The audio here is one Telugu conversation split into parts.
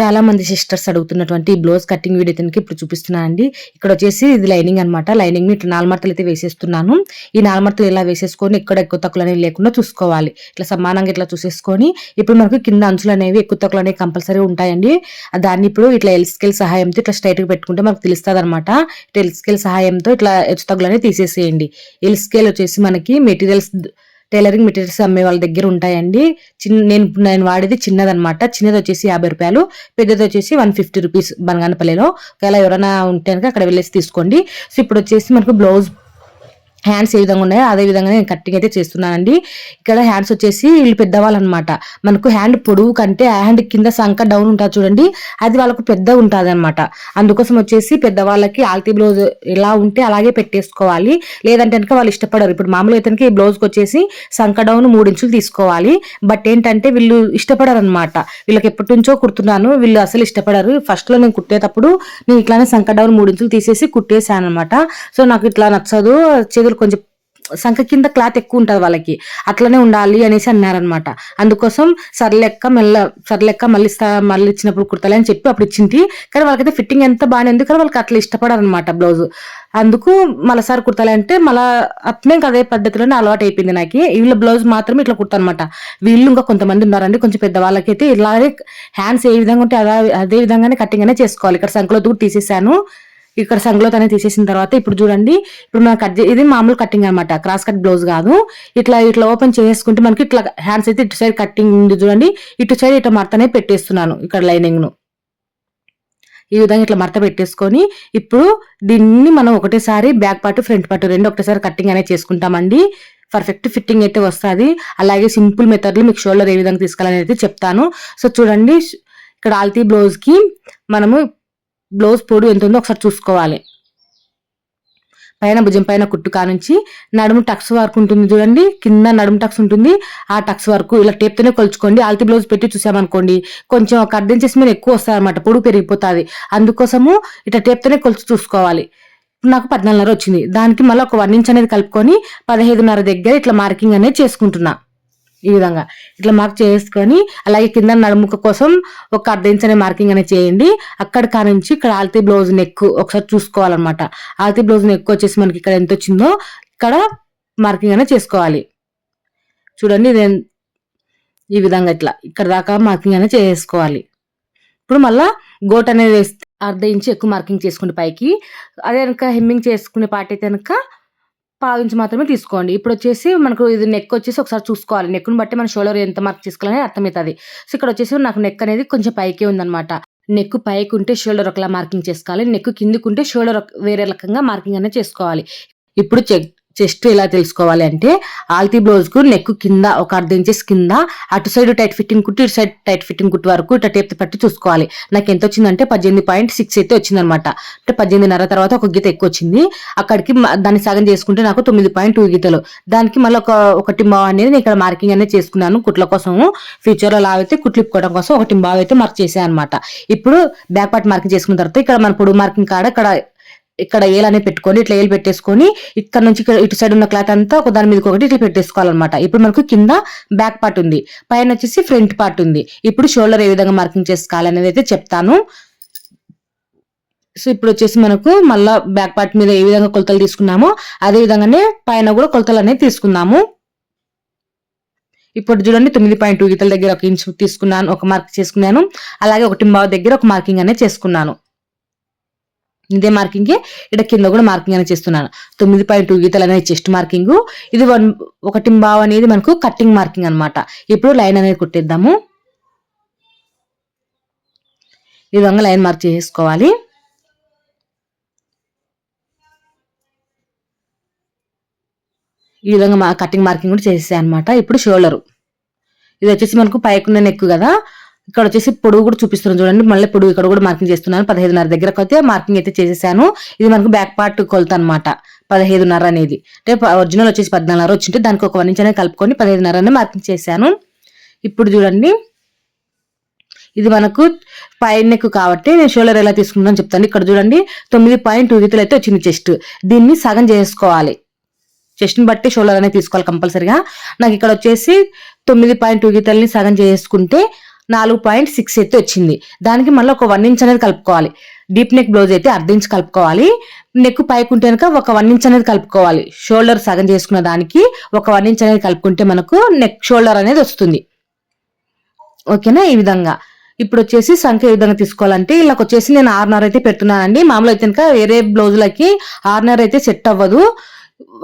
చాలా మంది సిస్టర్స్ అడుగుతున్నటువంటి బ్లౌజ్ కటింగ్ వీడియో అయితే ఇప్పుడు చూపిస్తున్నాను అండి. ఇక్కడ వచ్చేసి ఇది లైనింగ్ అనమాట లైనింగ్ని ఇట్లా నాలుమర్తలు అయితే వేసేస్తున్నాను. ఈ నాలుమర్తలు ఇలా వేసేసుకొని ఎక్కడ ఎక్కువ తక్కువలు అనేవి లేకుండా చూసుకోవాలి. ఇట్లా సమానంగా ఇట్లా చూసేసుకొని ఇప్పుడు మనకు కింద అంచులు అనేవి ఎక్కువ తక్కువలు అనేవి కంపల్సరీ ఉంటాయండి. దాన్ని ఇప్పుడు ఇట్లా ఎల్ స్కేల్ సహాయంతో ఇట్లా స్ట్రైట్గా పెట్టుకుంటే మనకు తెలుస్తుంది అనమాట ఎల్ స్కేల్ సహాయంతో ఇట్లా హెచ్చు తగ్గులు అనేవి తీసేసేయండి. ఎల్ స్కేల్ వచ్చేసి మనకి మెటీరియల్స్ టైలరింగ్ మెటీరియల్స్ అమ్మే వాళ్ళ దగ్గర ఉంటాయండి. చిన్న నేను నేను వాడేది చిన్నదనమాట చిన్నది వచ్చేసి యాభై రూపాయలు. పెద్దది వచ్చేసి వన్ ఫిఫ్టీ రూపీస్ బనగానపల్లిలో ఒకవేళ ఎవరైనా ఉంటే కనుక అక్కడ వెళ్ళేసి తీసుకోండి. సో ఇప్పుడు వచ్చేసి మనకు బ్లౌజ్ హ్యాండ్స్ ఏ విధంగా ఉన్నాయో అదే విధంగా నేను కట్టింగ్ అయితే చేస్తున్నానండి. ఇక్కడ హ్యాండ్స్ వచ్చేసి వీళ్ళు పెద్దవాళ్ళు అనమాట మనకు హ్యాండ్ పొడవు కంటే హ్యాండ్ కింద సంక డౌన్ ఉంటుంది చూడండి. అది వాళ్ళకు పెద్దగా ఉంటుంది అనమాట అందుకోసం వచ్చేసి పెద్దవాళ్ళకి ఆల్తీ బ్లౌజ్ ఎలా ఉంటే అలాగే పెట్టేసుకోవాలి. లేదంటే కనుక వాళ్ళు ఇష్టపడరు. ఇప్పుడు మామూలు అయితే ఈ బ్లౌజ్కి వచ్చేసి సంక డౌన్ మూడు ఇంచులు తీసుకోవాలి. బట్ ఏంటంటే వీళ్ళు ఇష్టపడరు అనమాట వీళ్ళకి ఎప్పటి నుంచో కుడుతున్నాను. వీళ్ళు అసలు ఇష్టపడరు. ఫస్ట్లో నేను కుట్టేటప్పుడు నేను ఇట్లానే సంక డౌన్ మూడు ఇంచులు తీసేసి కుట్టేశాను అనమాట సో నాకు ఇట్లా నచ్చదు. చేతులు కొంచెం సంఖ కింద క్లాత్ ఎక్కువ ఉంటుంది వాళ్ళకి. అట్లనే ఉండాలి అనేసి అన్నారనమాట అందుకోసం సర్లెక్క మెల్ల సర్లెక్క మళ్ళీ మళ్ళీ ఇచ్చినప్పుడు కుడతాలి అని చెప్పి అప్పుడు ఇచ్చింది కానీ వాళ్ళకైతే ఫిట్టింగ్ ఎంత బాగానే ఉంది. కానీ వాళ్ళకి అట్లా ఇష్టపడారనమాట బ్లౌజ్. అందుకు మళ్ళీ సార్ కుడతాలి అంటే మళ్ళీ అట్నే అదే పద్ధతిలోనే అలవాటు అయిపోయింది నాకు. వీళ్ళ బ్లౌజ్ మాత్రమే ఇట్లా కుడతానమాట వీళ్ళు ఇంకా కొంతమంది ఉన్నారండి. కొంచెం పెద్ద వాళ్ళకైతే ఇలాగే హ్యాండ్స్ ఏ విధంగా ఉంటే అదే అదే విధంగానే కట్టింగ్ అనే చేసుకోవాలి. ఇక్కడ సంఖ్యలో కూడా తీసేసాను. ఇక్కడ సంగ్లోత్ అనేది తీసేసిన తర్వాత ఇప్పుడు చూడండి ఇప్పుడు మనం కట్ ఇది మామూలు కటింగ్ అనమాట. క్రాస్ కట్ బ్లౌజ్ కాదు. ఇట్లా ఇట్లా ఓపెన్ చేసుకుంటే మనకి ఇట్లా హ్యాండ్స్ అయితే ఇటు సైడ్ కట్టింగ్ ఉంది చూడండి. ఇటు సైడ్ ఇట్లా మడతనే పెట్టేస్తున్నాను ఇక్కడ లైనింగ్ను. ఈ విధంగా ఇట్లా మడత పెట్టేసుకొని ఇప్పుడు దీన్ని మనం ఒకటేసారి బ్యాక్ పార్ట్ ఫ్రంట్ పార్ట్ రెండు ఒకటేసారి కట్టింగ్ అనేది చేసుకుంటామండి. పర్ఫెక్ట్ ఫిట్టింగ్ అయితే వస్తుంది. అలాగే సింపుల్ మెథడ్లు మీకు షోల్డర్ ఏ విధంగా తీసుకోవాలని అయితే చెప్తాను. సో చూడండి ఇక్కడ ఆల్తీ బ్లౌజ్కి మనము బ్లౌజ్ పొడు ఎంత ఉందో ఒకసారి చూసుకోవాలి. పైన భుజం పైన కుట్టు కానుంచి నడుము టక్స్ వరకు ఉంటుంది చూడండి. కింద నడుము టక్స్ ఉంటుంది. ఆ టక్స్ వరకు ఇలా టేప్తోనే కొలుచుకోండి. ఆల్తి బ్లౌజ్ పెట్టి చూసామనుకోండి కొంచెం ఒక అర్థం చేసి మీరు ఎక్కువ వస్తారనమాట పొడుగు పెరిగిపోతుంది. అందుకోసము ఇట్లా టేప్తోనే కొలుచు చూసుకోవాలి. నాకు పద్నాలుగున్నర వచ్చింది. దానికి మళ్ళీ ఒక వన్ ఇంచ్ అనేది కలుపుకొని పదహైదున్నర దగ్గర ఇట్లా మార్కింగ్ అనేది చేసుకుంటున్నా. ఈ విధంగా. ఇట్లా మార్క్ చేసుకొని అలాగే కింద నడుముక కోసం ఒక అర్ధ అనే మార్కింగ్ అనేది చేయండి. అక్కడ కానించి ఇక్కడ ఆల్తీ బ్లౌజ్ నెక్ ఒకసారి చూసుకోవాలన్నమాట. ఆల్తీ బ్లౌజ్ నెక్ వచ్చేసి మనకి ఇక్కడ ఎంత వచ్చిందో ఇక్కడ మార్కింగ్ అనేది చేసుకోవాలి. చూడండి ఇది ఈ విధంగా ఇట్లా ఇక్కడ దాకా మార్కింగ్ అనేది చేసుకోవాలి. ఇప్పుడు మళ్ళా గోట్ అనేది వేస్తే అర్ధ ఇంచు ఎక్కువ మార్కింగ్ చేసుకుంటే పైకి. అదే కనుక హెమ్మింగ్ చేసుకునే పార్ట్ అయితే కనుక పావించి మాత్రమే తీసుకోండి. ఇప్పుడు వచ్చేసి మనకు ఇది నెక్ వచ్చేసి ఒకసారి చూసుకోవాలి. నెక్ను బట్టి మన షోల్డర్ ఎంత మార్క్ చేసుకోవాలని అర్థమవుతుంది సో ఇక్కడ వచ్చేసి నాకు నెక్ అనేది కొంచెం పైకే ఉందన్నమాట. నెక్ పైకి ఉంటే షోల్డర్ ఒకలా మార్కింగ్ చేసుకోవాలి. నెక్ కిందికి ఉంటే షోల్డర్ వేరే రకంగా మార్కింగ్ అనేది చేసుకోవాలి. ఇప్పుడు చెక్ చెస్ట్ ఎలా తెలుసుకోవాలి అంటే ఆల్తీ బ్లౌజ్కు నెక్ కింద ఒక అర్ధ ఇంచెస్ కింద అటు సైడ్ టైట్ ఫిట్టింగ్ కుట్టు ఇటు సైడ్ టైట్ ఫిట్టింగ్ కుట్టు వరకు ఇట్లా టేప్ పట్టి చూసుకోవాలి. నాకు ఎంత వచ్చిందంటే పద్దెనిమిది పాయింట్ సిక్స్ అయితే వచ్చిందనమాట అంటే పద్దెనిమిదిన్నర తర్వాత ఒక గీత ఎక్కువ వచ్చింది. అక్కడికి దాన్ని సగం చేసుకుంటే నాకు తొమ్మిది పాయింట్ టూ గీతలు. దానికి మళ్ళీ ఒక ఒకటి బావ్ అనేది నేను ఇక్కడ మార్కింగ్ అనేది చేసుకున్నాను. కుట్ల కోసం ఫ్యూచర్లో లావైతే కుట్లు ఇప్పుకోవడం కోసం ఒకటి బావ్ అయితే మార్క్ చేశాను అనమాట ఇప్పుడు బ్యాక్ పార్ట్ మార్కింగ్ చేసుకున్న తర్వాత ఇక్కడ మన పొడుగు మార్కింగ్ కాడ ఇక్కడ ఇక్కడ ఏలనే పెట్టుకొని ఇట్లా ఏలు పెట్టేసుకొని ఇక్కడ నుంచి ఇటు సైడ్ ఉన్న క్లాత్ అంతా ఒక దాని మీద ఒకటి ఇట్లా పెట్టేసుకోవాలన్నమాట. ఇప్పుడు మనకు కింద బ్యాక్ పార్ట్ ఉంది. పైన వచ్చేసి ఫ్రంట్ పార్ట్ ఉంది. ఇప్పుడు షోల్డర్ ఏ విధంగా మార్కింగ్ చేసుకోవాలనేది అయితే చెప్తాను. సో ఇప్పుడు వచ్చేసి మనకు మళ్ళా బ్యాక్ పార్ట్ మీద ఏ విధంగా కొలతలు తీసుకున్నామో అదే విధంగానే పైన కూడా కొలతలు అనేది తీసుకుందాము ఇప్పుడు చూడండి తొమ్మిది పాయింట్ టూ గీతల దగ్గర ఒక ఇంచు తీసుకున్నాను ఒక మార్క్ చేసుకున్నాను. అలాగే ఒక బావ దగ్గర ఒక మార్కింగ్ అనేది చేసుకున్నాను. ఇదే మార్కింగ్ ఇక్కడ కింద కూడా మార్కింగ్ అనేది చేస్తున్నాను. తొమ్మిది పాయింట్ టూ గీతలు అనేది చెస్ట్ మార్కింగ్ ఇది వన్ ఒకటి బావ్ అనేది మనకు కట్టింగ్ మార్కింగ్ అనమాట ఇప్పుడు లైన్ అనేది కుట్టేద్దాము. ఈ విధంగా లైన్ మార్క్ చేసుకోవాలి. ఈ విధంగా కటింగ్ మార్కింగ్ కూడా చేసేసాయి అనమాట ఇప్పుడు షోల్డరు. ఇది వచ్చేసి మనకు పైకున్న నెక్ కదా. ఇక్కడ వచ్చేసి పొడుగు కూడా చూపిస్తున్నాను చూడండి. మళ్ళీ పొడుగు ఇక్కడ కూడా మార్కింగ్ చేస్తున్నాను. పదహైదున్నర దగ్గరకు అయితే మార్కింగ్ అయితే చేసేసాను. ఇది మనకు బ్యాక్ పార్ట్ కొలత అనమాట పదహైదున్నర అనేది. అంటే ఒరిజినల్ వచ్చేసి పద్నాలుగున్నర వచ్చింటే దానికి ఒక వన్ ఇంచ్ అనేది కలుపుకొని పదహైదున్నర అనేది మార్కింగ్ చేశాను. ఇప్పుడు చూడండి. ఇది మనకు పైన నెక్ కాబట్టి నేను షోల్డర్ ఎలా తీసుకుంటాను చెప్తాను. ఇక్కడ చూడండి. తొమ్మిది పాయింట్ టూ గీతలు అయితే వచ్చింది చెస్ట్ దీన్ని సగం చేసుకోవాలి. చెస్ట్ని బట్టి షోల్డర్ అనేది తీసుకోవాలి కంపల్సరిగా. నాకు ఇక్కడ వచ్చేసి తొమ్మిది పాయింట్ టూ గీతల్ని సగం చేసుకుంటే నాలుగు పాయింట్ సిక్స్ అయితే వచ్చింది. దానికి మళ్ళీ ఒక వన్ ఇంచ్ అనేది కలుపుకోవాలి. డీప్ నెక్ బ్లౌజ్ అయితే అర్ధ ఇంచ్ కలుపుకోవాలి. నెక్ పైకి ఉంటే కనుక ఒక వన్ ఇంచ్ అనేది కలుపుకోవాలి. షోల్డర్ సగం చేసుకున్న దానికి ఒక వన్ ఇంచ్ అనేది కలుపుకుంటే మనకు నెక్ షోల్డర్ అనేది వస్తుంది. ఓకేనా ఈ విధంగా. ఇప్పుడు వచ్చేసి సంఖ్య ఏ విధంగా తీసుకోవాలంటే ఇలా వచ్చేసి నేను ఆర్నర్ అయితే పెడుతున్నానండి. మామూలు అయితే కనుక వేరే బ్లౌజులకి ఆర్నర్ అయితే సెట్ అవ్వదు.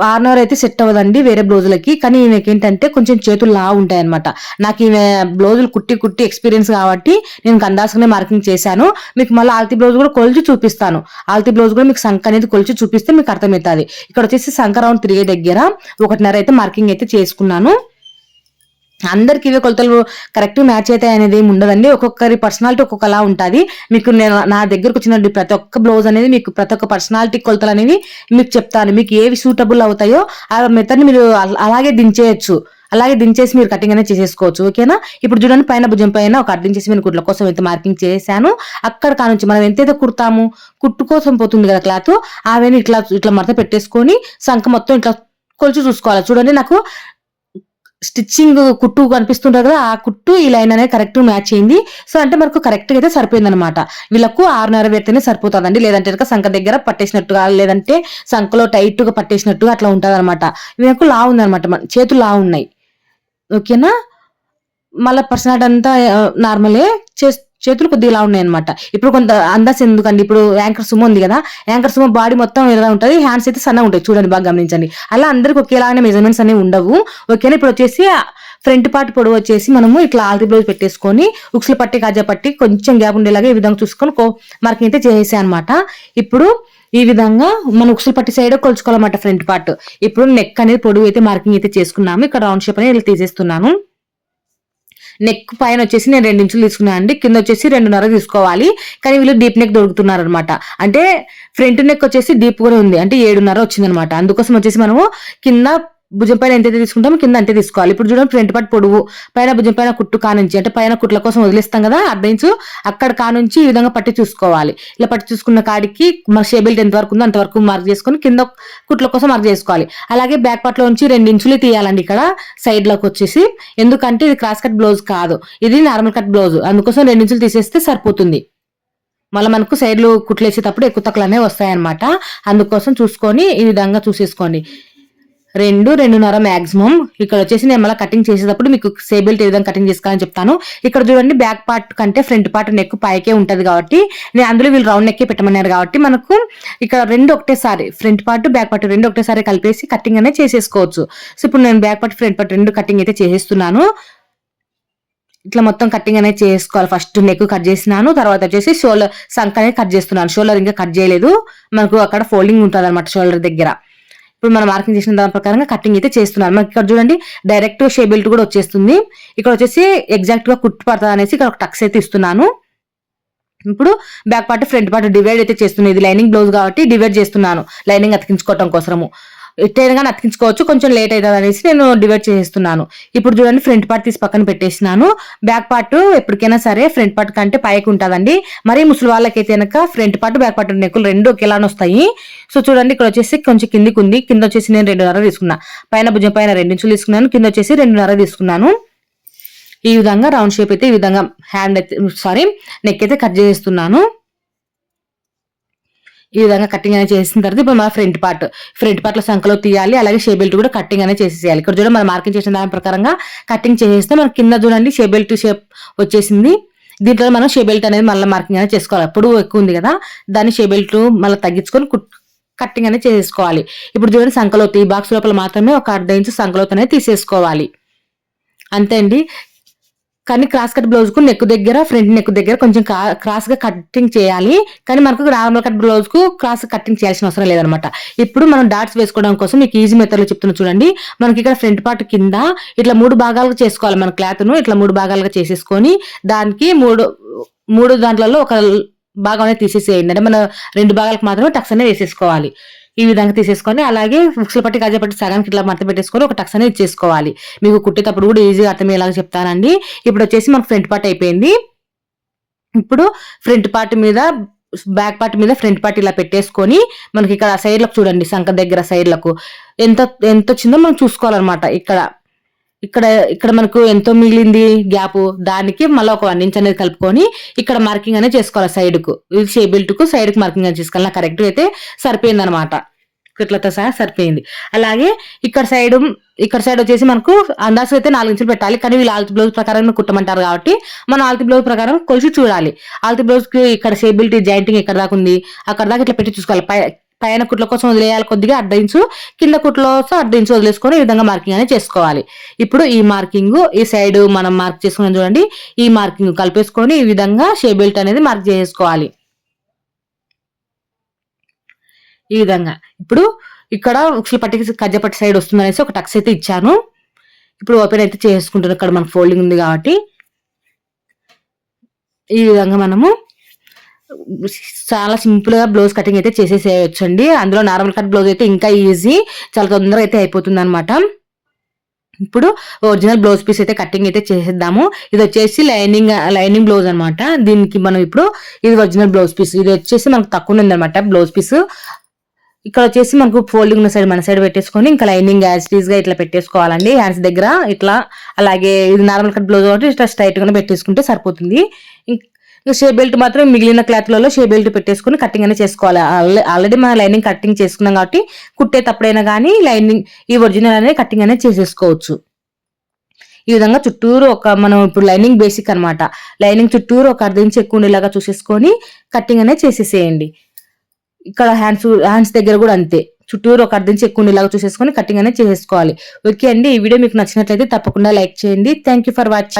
వార్నర్ అయితే సెట్ అవ్వదండి వేరే బ్లౌజులకి కానీ ఈమెకి ఏంటంటే కొంచెం చేతులు లా ఉంటాయి అనమాట నాకు ఈమె బ్లౌజులు కుట్టి కుట్టి ఎక్స్పీరియన్స్ కాబట్టి నేను కందాసుకునే మార్కింగ్ చేశాను. మీకు మళ్ళీ ఆల్తీ బ్లౌజ్ కూడా కొలిచి చూపిస్తాను. ఆల్తీ బ్లౌజ్ కూడా మీకు సంఖ అనేది కొలిచి చూపిస్తే మీకు అర్థమవుతుంది. ఇక్కడ వచ్చేసి సంఖ రౌండ్ తిరిగే దగ్గర ఒకటిన్నర అయితే మార్కింగ్ అయితే చేసుకున్నాను. అందరికి ఇవే కొలతలు కరెక్ట్ మ్యాచ్ అయితే అనేది ఏమి ఉండదండి. ఒక్కొక్కరి పర్సనాలిటీ ఒక్కొక్కలా ఉంటుంది. మీకు నేను నా దగ్గరకు వచ్చిన ప్రతి ఒక్క బ్లౌజ్ అనేది మీకు ప్రతి ఒక్క పర్సనాలిటీ కొలతలు అనేవి మీకు చెప్తాను. మీకు ఏవి సూటబుల్ అవుతాయో ఆ మెథడ్ని మీరు అలాగే దించేయచ్చు. అలాగే దించేసి మీరు కటింగ్ అనేది చేసేసుకోవచ్చు. ఓకేనా ఇప్పుడు చూడండి పైన భుజం పైన ఒక అడ్డించేసి నేను కుట్ల కోసం ఎంత మార్కింగ్ చేశాను. అక్కడ కానుంచి మనం ఎంతైతే కుడతాము కుట్టు కోసం పోతుంది కదా క్లాత్ ఆవేని ఇట్లా ఇట్లా మడత పెట్టేసుకొని సంఖ మొత్తం ఇట్లా కొలిచి చూసుకోవాలి. చూడండి నాకు స్టిచ్చింగ్ కుట్టు కనిపిస్తుంటారు కదా ఆ కుట్టు ఈ లైన్ అనేది కరెక్ట్ మ్యాచ్ అయింది. సో అంటే మనకు కరెక్ట్గా అయితే సరిపోయింది అనమాట వీళ్ళకు ఆరున్నర పెడితేనే సరిపోతుందండి. లేదంటే కనుక సంఖ దగ్గర పట్టేసినట్టుగా లేదంటే సంఖలో టైట్గా పట్టేసినట్టుగా అట్లా ఉంటుంది అనమాట వీళ్ళకు లా ఉందన్నమాట. మన చేతులు లా ఉన్నాయి. ఓకేనా? మళ్ళీ పర్సనాలిటీ అంతా నార్మలే చేస్తూ చేతులు కొద్దిగా ఇలా ఉన్నాయి అనమాట ఇప్పుడు కొంత అందాస్ ఎందుకండి? ఇప్పుడు యాంకర్ సుమ ఉంది కదా? యాంకర్ సుమ బాడీ మొత్తం ఎలా ఉంటుంది. హ్యాండ్స్ అయితే సన్నగా ఉంటాయి. చూడండి బాగా గమనించండి. అలా అందరికి ఒకేలాగానే మెజర్మెంట్స్ అనేవి ఉండవు. ఓకేనా? ఇప్పుడు వచ్చేసి ఫ్రంట్ పార్ట్ పొడవు వచ్చేసి మనము ఇట్లా ఆల్రీ బ్లౌజ్ పెట్టేసుకొని ఉక్సులు పట్టి కాజా పట్టి కొంచెం గ్యాప్ ఉండేలాగా ఈ విధంగా చూసుకొని మార్కింగ్ అయితే చేసేసాయి అనమాట ఇప్పుడు ఈ విధంగా మన ఉక్సులు పట్టి సైడ్ కొలుచుకోవాలన్నమాట ఫ్రంట్ పార్ట్ ఇప్పుడు నెక్ అనేది పొడవు అయితే మార్కింగ్ అయితే చేసుకున్నాము. ఇక్కడ రౌండ్ షేప్ అనేది ఇలా తీసేస్తున్నాను. నెక్ పైన వచ్చేసి నేను రెండు ఇంచులు తీసుకున్నాను అండి. కింద వచ్చేసి రెండున్నర తీసుకోవాలి. కానీ వీళ్ళు డీప్ నెక్ దొరుకుతున్నారు అనమాట అంటే ఫ్రంట్ నెక్ వచ్చేసి డీప్ కూడా ఉంది. అంటే ఏడున్నర వచ్చింది అనమాట అందుకోసం వచ్చేసి మనము కింద భుజం పైన ఎంత తీసుకుంటామో కింద అంతే తీసుకోవాలి. ఇప్పుడు చూడండి ఫ్రంట్ పార్ట్ పొడవు. పైన భుజం పైన కుట్టు కానుంచి అంటే పైన కుట్ల కోసం వదిలేస్తాం కదా అర్ధ ఇంచు అక్కడ కానుంచి ఈ విధంగా పట్టి చూసుకోవాలి. ఇలా పట్టి చూసుకున్న కాడికి మన షేబిల్ట్ ఎంత వరకు ఉందో అంతవరకు మార్క్ చేసుకొని కింద కుట్ల కోసం మార్క్ చేసుకోవాలి. అలాగే బ్యాక్ పార్ట్లో నుంచి రెండు ఇంచులు తీయాలండి ఇక్కడ సైడ్లోకి వచ్చేసి. ఎందుకంటే ఇది క్రాస్ కట్ బ్లౌజ్ కాదు. ఇది నార్మల్ కట్ బ్లౌజ్ అందుకోసం రెండు ఇంచులు తీసేస్తే సరిపోతుంది. మళ్ళీ మనకు సైడ్లు కుట్లు వేసేటప్పుడు ఎక్కువ తక్కువ అనేవి వస్తాయన్నమాట. అందుకోసం చూసుకొని ఈ విధంగా చూసేసుకోండి. రెండు రెండున్నర మాక్సిమం ఇక్కడ వచ్చేసి నేను మళ్ళీ కటింగ్ చేసేటప్పుడు మీకు సేబెల్ట్ ఏ విధంగా కటింగ్ చేసుకోవాలని చెప్తాను. ఇక్కడ చూడండి బ్యాక్ పార్ట్ కంటే ఫ్రంట్ పార్ట్ నెక్ పైకే ఉంటుంది కాబట్టి నేను అందులో వీళ్ళు రౌండ్ నెక్కే పెట్టమన్నారు కాబట్టి మనకు ఇక్కడ రెండు ఒకటేసారి ఫ్రంట్ పార్ట్ బ్యాక్ పార్ట్ రెండు ఒకటేసారి కలిపేసి కటింగ్ అనేది చేసేసుకోవచ్చు. సో ఇప్పుడు నేను బ్యాక్ పార్ట్ ఫ్రంట్ పార్ట్ రెండు కటింగ్ అయితే చేసేస్తున్నాను. ఇట్లా మొత్తం కటింగ్ అనేది చేసుకోవాలి. ఫస్ట్ నెక్ కట్ చేసినాను తర్వాత వచ్చేసి షోల్డర్ సంక్ అనేది కట్ చేస్తున్నాను. షోల్డర్ ఇంకా కట్ చేయలేదు. మనకు అక్కడ ఫోల్డింగ్ ఉంటుంది అనమాట షోల్డర్ దగ్గర. ఇప్పుడు మనం మార్కింగ్ చేసిన దాని ప్రకారంగా కటింగ్ అయితే చేస్తున్నాను మనకి ఇక్కడ చూడండి డైరెక్ట్ షే బెల్ట్ కూడా వచ్చేస్తుంది. ఇక్కడ వచ్చేసి ఎగ్జాక్ట్గా కుట్టు పడుతుంది అనేసి ఇక్కడ ఒక టక్స్ అయితే ఇస్తున్నాను. ఇప్పుడు back part front part divide అయితే చేస్తున్నాను. ఇది లైనింగ్ బ్లౌజ్ కాబట్టి డివైడ్ చేస్తున్నాను. లైనింగ్ అతికించుకోవటం కోసము. ఎట్టైనా అతికించుకోవచ్చు కొంచెం లేట్ అవుతుంది అనేసి నేను డివైడ్ చేస్తున్నాను ఇప్పుడు చూడండి ఫ్రంట్ పార్ట్ తీసి పక్కన పెట్టేసినాను. బ్యాక్ పార్ట్ ఎప్పటికైనా సరే ఫ్రంట్ పార్ట్ కంటే పైకి ఉంటుందండి. మరి ముసలి వాళ్ళకైతే కనుక ఫ్రంట్ పార్ట్ బ్యాక్ పార్ట్ నెక్కులు రెండు ఒకేలానే వస్తాయి. సో చూడండి ఇక్కడ వచ్చేసి కొంచెం కిందికి ఉంది. కింద వచ్చేసి నేను రెండున్నర తీసుకున్నా. పైన భుజం పైన రెండించులు తీసుకున్నాను. కింద వచ్చేసి రెండున్నర తీసుకున్నాను. ఈ విధంగా రౌండ్ షేప్ అయితే ఈ విధంగా హ్యాండ్ అయితే సారీ నెక్ అయితే కట్ చేస్తున్నాను ఈ విధంగా కటింగ్ అనేది చేసిన తర్వాత ఇప్పుడు మన ఫ్రంట్ పార్ట్ ఫ్రంట్ పార్ట్లో సంఖలో తీయాలి అలాగే షే బెల్ట్ కూడా కటింగ్ అనేది చేసేయాలి ఇక్కడ చూడండి మనం మార్కింగ్ చేసిన దాని ప్రకారంగా కటింగ్ చేసేస్తే మనకి కింద చూడండి షే బెల్ట్ షేప్ వచ్చేసింది. దీంట్లో మనం షే బెల్ట్ అనేది మళ్ళీ మార్కింగ్ అనేది చేసుకోవాలి. అప్పుడు ఎక్కువ ఉంది కదా దాన్ని షే బెల్ట్ మళ్ళీ తగ్గించుకొని కుట్ కట్టింగ్ అనేది చేసేసుకోవాలి. ఇప్పుడు చూడండి సంకలోతి బాక్స్ లోపల మాత్రమే ఒక అర్ధ ఇంచు సంకలోతి అనేది తీసేసుకోవాలి. అంతే అండి. కానీ క్రాస్ కట్ బ్లౌజ్కు నెక్ దగ్గర ఫ్రంట్ నెక్ దగ్గర కొంచెం క్రాస్గా కటింగ్ చేయాలి. కానీ మనకు నార్మల్ కట్ బ్లౌజ్కు క్రాస్ కటింగ్ చేయాల్సిన అవసరం లేదనమాట. ఇప్పుడు మనం డాట్స్ వేసుకోవడం కోసం మీకు ఈజీ మెథడ్లో చెప్తున్నా చూడండి. మనకి ఇక్కడ ఫ్రంట్ పార్ట్ కింద ఇట్లా మూడు భాగాలుగా చేసుకోవాలి మన క్లాత్ను. ఇట్లా మూడు భాగాలుగా చేసేసుకొని దానికి మూడు మూడు దాంట్లలో ఒక భాగం అనేది తీసేసేయండి. అంటే మన రెండు భాగాలకు మాత్రమే టక్స్ అనేది వేసేసుకోవాలి. ఈ విధంగా తీసేసుకొని అలాగే ఫుక్స్ల పట్టి కాజా పట్టి సగానికి ఇట్లా మడత పెట్టేసుకొని ఒక టక్స్ అనేది ఇచ్చేసుకోవాలి. మీకు కుట్టేటప్పుడు కూడా ఈజీగా అర్థమయ్యేలాగా చెప్తానండి. ఇప్పుడు వచ్చేసి మనకు ఫ్రంట్ పార్ట్ అయిపోయింది. ఇప్పుడు ఫ్రంట్ పార్ట్ మీద బ్యాక్ పార్ట్ మీద ఫ్రంట్ పార్ట్ ఇలా పెట్టేసుకొని మనకి ఇక్కడ సైడ్లకు చూడండి సంక దగ్గర సైడ్లకు ఎంత ఎంత వచ్చిందో మనం చూసుకోవాలన్నమాట. ఇక్కడ ఇక్కడ ఇక్కడ మనకు ఎంతో మిగిలింది గ్యాప్. దానికి మళ్ళీ ఒక వన్ ఇంచ్ అనేది కలుపుకొని ఇక్కడ మార్కింగ్ అనేది చేసుకోవాలి సైడ్కు. ఇది షే బెల్ట్ మార్కింగ్ అనేది చేసుకోవాలి. నాకు కరెక్ట్ అయితే సరిపోయింది అనమాట ఇట్లతో సహా సరిపోయింది. అలాగే ఇక్కడ సైడ్ ఇక్కడ సైడ్ వచ్చేసి మనకు అందాజు అయితే నాలుగు ఇంచులు పెట్టాలి. కానీ వీళ్ళు ఆల్తి బ్లౌజ్ ప్రకారం కుట్టమంటారు కాబట్టి మనం ఆల్తి బ్లౌజ్ ప్రకారం కొలిసి చూడాలి. ఆల్తి బ్లౌజ్కి ఇక్కడ సేబిలిటీ జాయింటింగ్ ఎక్కడ దాకా ఉంది? అక్కడ దాకా ఇట్లా పెట్టి చూసుకోవాలి. పై పైన కుట్ల కోసం వదిలేయాలి కొద్దిగా అర్ధ ఇంచు కింద కుట్ల కోసం అర్ధ ఇంచు వదిలేసుకొని ఈ విధంగా మార్కింగ్ అనేది చేసుకోవాలి. ఇప్పుడు ఈ మార్కింగ్ ఈ సైడ్ మనం మార్క్ చేసుకున్నాం చూడండి ఈ మార్కింగ్ కలిపేసుకొని ఈ విధంగా షే బెల్ట్ అనేది మార్క్ చేసుకోవాలి. ఈ విధంగా. ఇప్పుడు ఇక్కడ ఉక్సుల పట్టికి కజ్జపట్టి సైడ్ వస్తుందనేసి ఒక టక్స్ అయితే ఇచ్చాను. ఇప్పుడు ఓపెన్ అయితే చేసుకుంటాను. ఇక్కడ మనకు ఫోల్డింగ్ ఉంది కాబట్టి. ఈ విధంగా మనము చాలా సింపుల్గా బ్లౌజ్ కటింగ్ అయితే చేసేసేయచ్చు అండి అందులో నార్మల్ కట్ బ్లౌజ్ అయితే ఇంకా ఈజీ చాలా తొందరగా అయితే అయిపోతుంది అనమాట ఇప్పుడు ఒరిజినల్ బ్లౌజ్ పీస్ అయితే కటింగ్ అయితే చేసేద్దాము. ఇది వచ్చేసి లైనింగ్ లైనింగ్ బ్లౌజ్ అనమాట దీనికి మనం ఇప్పుడు ఇది ఒరిజినల్ బ్లౌజ్ పీస్. ఇది వచ్చేసి మనకు తక్కువ ఉంది అనమాట బ్లౌజ్ పీస్. ఇక్కడ వచ్చేసి మనకు ఫోల్డింగ్ ఉన్న సైడ్ మన సైడ్ పెట్టేసుకొని ఇంకా లైనింగ్ యాజ్ టీజ్గా ఇట్లా పెట్టేసుకోవాలండి. హ్యాండ్స్ దగ్గర ఇట్లా అలాగే ఇది నార్మల్ కట్ బ్లౌజ్ కాబట్టి ఇట్లా స్ట్రైట్ గానే పెట్టేసుకుంటే సరిపోతుంది. ఇంక షే బెల్ట్ మాత్రం మిగిలిన క్లాత్లలో షే బెల్ట్ పెట్టేసుకుని కటింగ్ అనేది చేసుకోవాలి. ఆల్రెడీ మనం లైనింగ్ కటింగ్ చేసుకున్నాం కాబట్టి కుట్టేటప్పుడైనా కానీ లైనింగ్ ఈ ఒరిజినల్ అనేది కటింగ్ అనేది చేసేసుకోవచ్చు. ఈ విధంగా చుట్టూరు ఒక మనం ఇప్పుడు లైనింగ్ బేసిక్ అనమాట లైనింగ్ చుట్టూరు ఒక అర్ధ ఇంచు ఎక్కువ ఉండేలాగా చూసేసుకొని కటింగ్ అనేది చేసేసేయండి. ఇక్కడ హ్యాండ్స్ హ్యాండ్స్ దగ్గర కూడా అంతే. చుట్టూరు ఒక అర్ధ ఇంచు ఎక్కువ ఉండేలాగా చూసేసుకొని కటింగ్ అనేది చేసేసుకోవాలి. ఓకే అండి ఈ వీడియో మీకు నచ్చినట్లయితే తప్పకుండా లైక్ చేయండి. Thank you for watching